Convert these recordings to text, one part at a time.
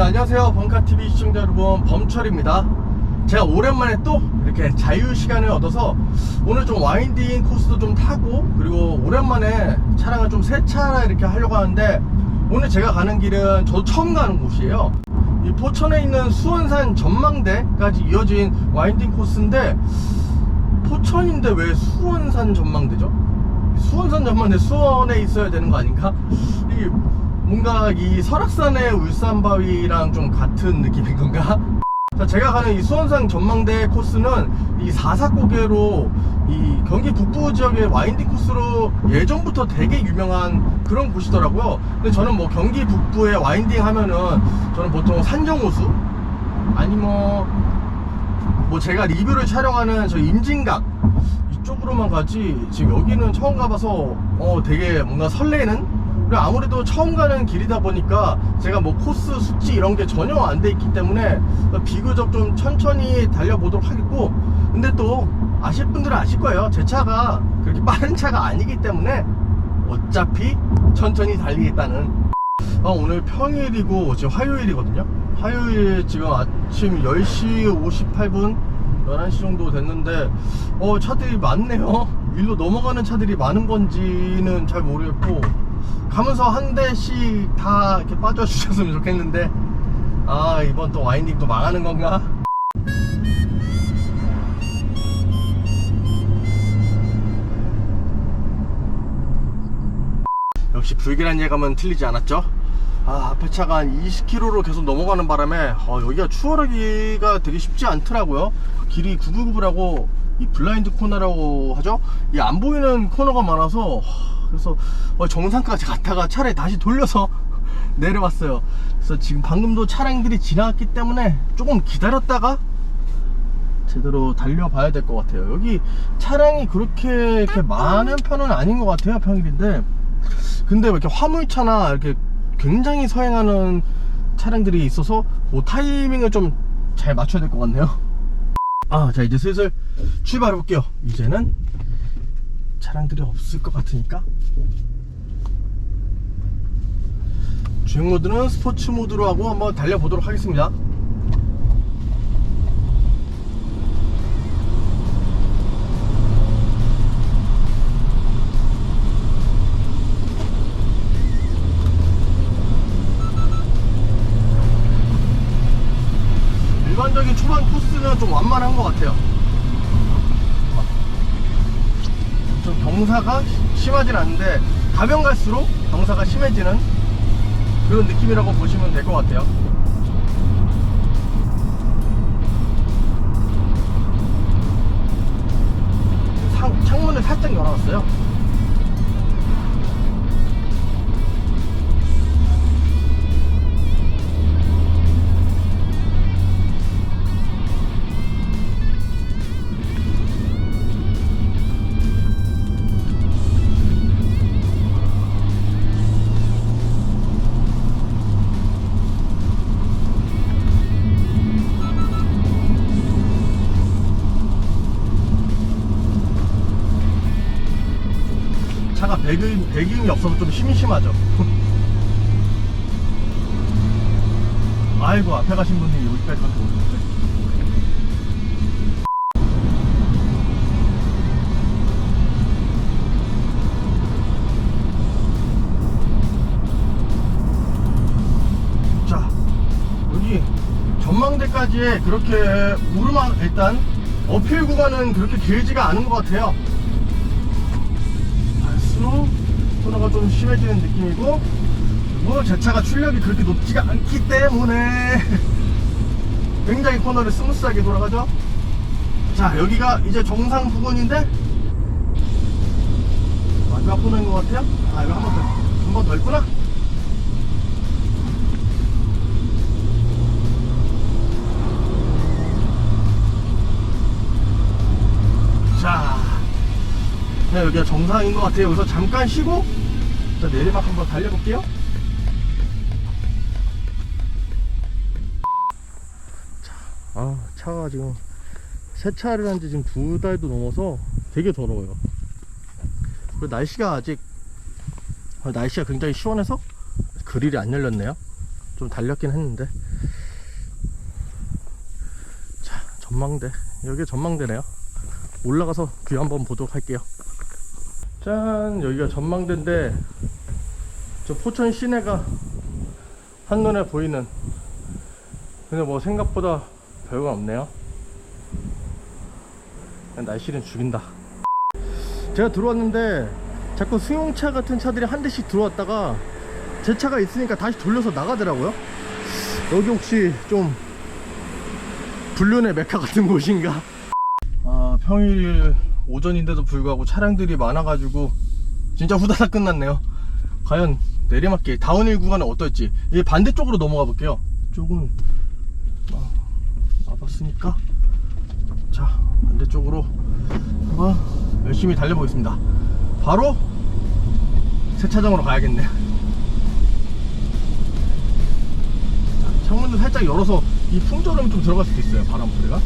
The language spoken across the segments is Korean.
네, 안녕하세요. 범카TV 시청자 여러분, 범철입니다. 제가 오랜만에 또 이렇게 자유 시간을 얻어서 오늘 좀 와인딩 코스도 좀 타고 그리고 오랜만에 차량을 좀 세차라 이렇게 하려고 하는데 오늘 제가 가는 길은 저도 처음 가는 곳이에요. 이 포천에 있는 수원산 전망대까지 이어진 와인딩 코스인데 포천인데 왜 수원산 전망대죠? 수원산 전망대 수원에 있어야 되는 거 아닌가? 이 뭔가 이 설악산의 울산바위랑 좀 같은 느낌인 건가? 자, 제가 가는 이 수원산 전망대 코스는 이 사사고개로 이 경기 북부 지역의 와인딩 코스로 예전부터 되게 유명한 그런 곳이더라고요. 근데 저는 뭐 경기 북부에 와인딩 하면은 저는 보통 산정호수 아니면 뭐 제가 리뷰를 촬영하는 저 임진각 이쪽으로만 가지 지금 여기는 처음 가봐서 어 되게 뭔가 설레는 그리고 아무래도 처음 가는 길이다 보니까 제가 뭐 코스 숙지 이런 게 전혀 안 돼 있기 때문에 비교적 좀 천천히 달려보도록 하겠고 근데 또 아실 분들은 아실 거예요 제 차가 그렇게 빠른 차가 아니기 때문에 어차피 천천히 달리겠다는 아, 오늘 평일이고 지금 화요일이거든요. 화요일 지금 아침 10시 58분 11시 정도 됐는데 어 차들이 많네요. 일로 넘어가는 차들이 많은 건지는 잘 모르겠고 가면서 한 대씩 다 이렇게 빠져 주셨으면 좋겠는데 아 이번 또 와인딩 또 망하는 건가? 역시 불길한 예감은 틀리지 않았죠? 아, 앞에 차가 한 20km로 계속 넘어가는 바람에 어, 여기가 추월하기가 되게 쉽지 않더라고요. 길이 구불구불하고 이 블라인드 코너라고 하죠? 이 안 보이는 코너가 많아서 하, 그래서 어, 정상까지 갔다가 차를 다시 돌려서 내려왔어요. 그래서 지금 방금도 차량들이 지나갔기 때문에 조금 기다렸다가 제대로 달려봐야 될 것 같아요. 여기 차량이 그렇게 이렇게 많은 편은 아닌 것 같아요. 평일인데. 근데 왜 이렇게 화물차나 이렇게 굉장히 서행하는 차량들이 있어서 뭐 타이밍을 좀 잘 맞춰야 될 것 같네요. 아, 자 이제 슬슬 출발해 볼게요. 이제는 차량들이 없을 것 같으니까 주행 모드는 스포츠 모드로 하고 한번 달려보도록 하겠습니다. 일반적인 초반 코스는 좀 완만한 것 같아요. 경사가 심하진 않은데 가면 갈수록 경사가 심해지는 그런 느낌이라고 보시면 될 것 같아요. 상- 창문을 살짝 열어놨어요. 배기, 배기음이 없어서 좀 심심하죠. 아이고 앞에 가신 분이 여기까지 가서 오셨네. 자 여기 전망대까지 그렇게 오르막 일단 어필 구간은 그렇게 길지가 않은 것 같아요. 심해지는 느낌이고 오늘 제 차가 출력이 그렇게 높지가 않기 때문에. 굉장히 코너를 스무스하게 돌아가죠? 자 여기가 이제 정상 부근인데 마지막 코너인 것 같아요? 아 이거 한 번 더 한 번 더 있구나? 자 네, 여기가 정상인 것 같아요. 여기서 잠깐 쉬고 자, 내리막 한번 달려볼게요. 자, 아, 차가 지금 세차를 한 지 지금 두 달도 넘어서 되게 더러워요. 그리고 날씨가 아직 아, 날씨가 굉장히 시원해서 그릴이 안 열렸네요. 좀 달렸긴 했는데 자 전망대 여기 전망대네요 올라가서 뷰 한번 보도록 할게요 짠 여기가 전망대인데 저 포천 시내가 한눈에 보이는 근데 뭐 생각보다 별거 없네요. 날씨는 죽인다. 제가 들어왔는데 자꾸 승용차 같은 차들이 한 대씩 들어왔다가 제 차가 있으니까 다시 돌려서 나가더라고요. 여기 혹시 좀 불륜의 메카 같은 곳인가? 아 평일 오전인데도 불구하고 차량들이 많아가지고 진짜 후다닥 끝났네요. 과연 내리막길 다운힐 구간은 어떨지. 이제 반대쪽으로 넘어가 볼게요. 쪽은 아, 와봤으니까. 자 반대쪽으로 한번 열심히 달려보겠습니다. 바로 세차장으로 가야겠네 자, 창문도 살짝 열어서 이 풍절음이 좀 들어갈 수도 있어요 바람 소리가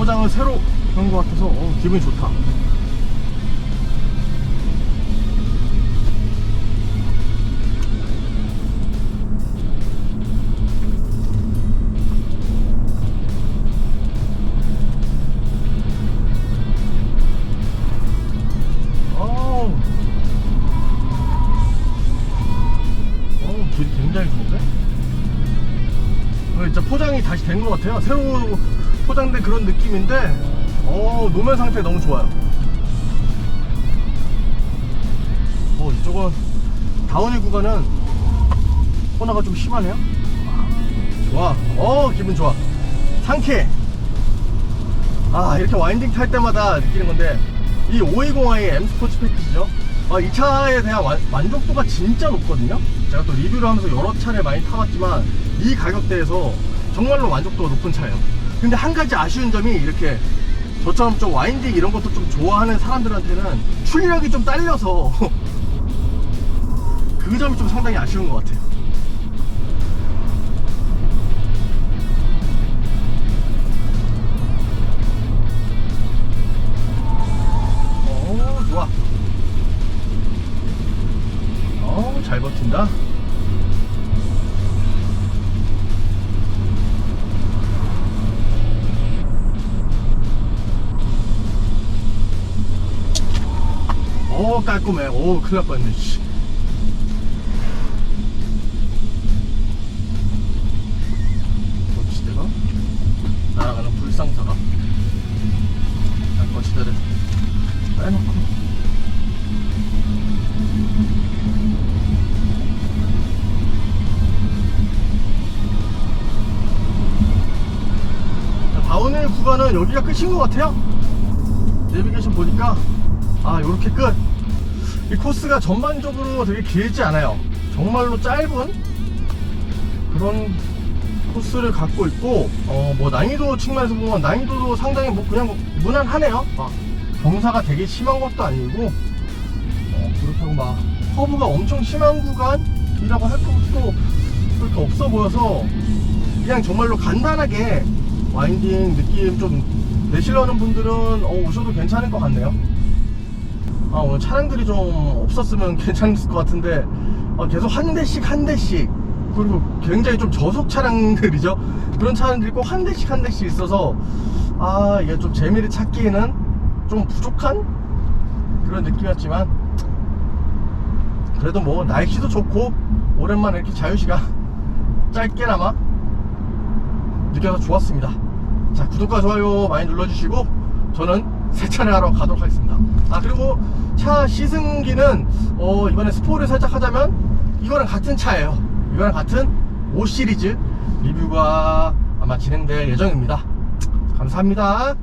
포장을 새로 한 것 같아서 어, 기분이 좋다 굉장히 좋은데? 어, 진짜 포장이 다시 된 것 같아요. 새로 포장된 그런 느낌인데, 어, 노면 상태 너무 좋아요. 어, 이쪽은 다운힐 구간은 코너가 좀 심하네요. 좋아. 어, 기분 좋아. 상쾌해. 아 이렇게 와인딩 탈 때마다 느끼는 건데 이 520i M 스포츠 패키지죠 아, 이 차에 대한 완- 만족도가 진짜 높거든요 제가 또 리뷰를 하면서 여러 차를 많이 타봤지만 이 가격대에서 정말로 만족도가 높은 차예요 근데 한 가지 아쉬운 점이 이렇게 저처럼 좀 와인딩 이런 것도 좀 좋아하는 사람들한테는 출력이 좀 딸려서 그 점이 좀 상당히 아쉬운 것 같아요 오 깔끔해. 오 큰일 날 뻔했네 씨. 거치대가? 날아가는 불상사가? 거치대를 빼놓고. 자, 다운힐 구간은 여기가 끝인 것 같아요. 내비게이션 보니까. 아 요렇게 끝 이 코스가 전반적으로 되게 길지 않아요. 정말로 짧은 그런 코스를 갖고 있고 어 뭐 난이도 측면에서 보면 난이도도 상당히 뭐 그냥 무난하네요. 막 경사가 되게 심한 것도 아니고 어 그렇다고 막 커브가 엄청 심한 구간이라고 할 것도 그렇게 없어 보여서 그냥 정말로 간단하게 와인딩 느낌 좀 내시려는 분들은 어, 오셔도 괜찮을 것 같네요 아 오늘 차량들이 좀 없었으면 괜찮을 것 같은데 아, 계속 한 대씩 한 대씩 그리고 굉장히 좀 저속 차량들이죠? 그런 차량들이 꼭 한 대씩 한 대씩 있어서 아 이게 좀 재미를 찾기에는 좀 부족한 그런 느낌이었지만 그래도 뭐 날씨도 좋고 오랜만에 이렇게 자유시간 짧게나마 느껴서 좋았습니다. 자 구독과 좋아요 많이 눌러주시고 저는 세차를 하러 가도록 하겠습니다. 아 그리고 차 시승기는 어 이번에 스포를 살짝 하자면 이거랑 같은 차예요. 이거랑 같은 5 시리즈 리뷰가 아마 진행될 예정입니다. 감사합니다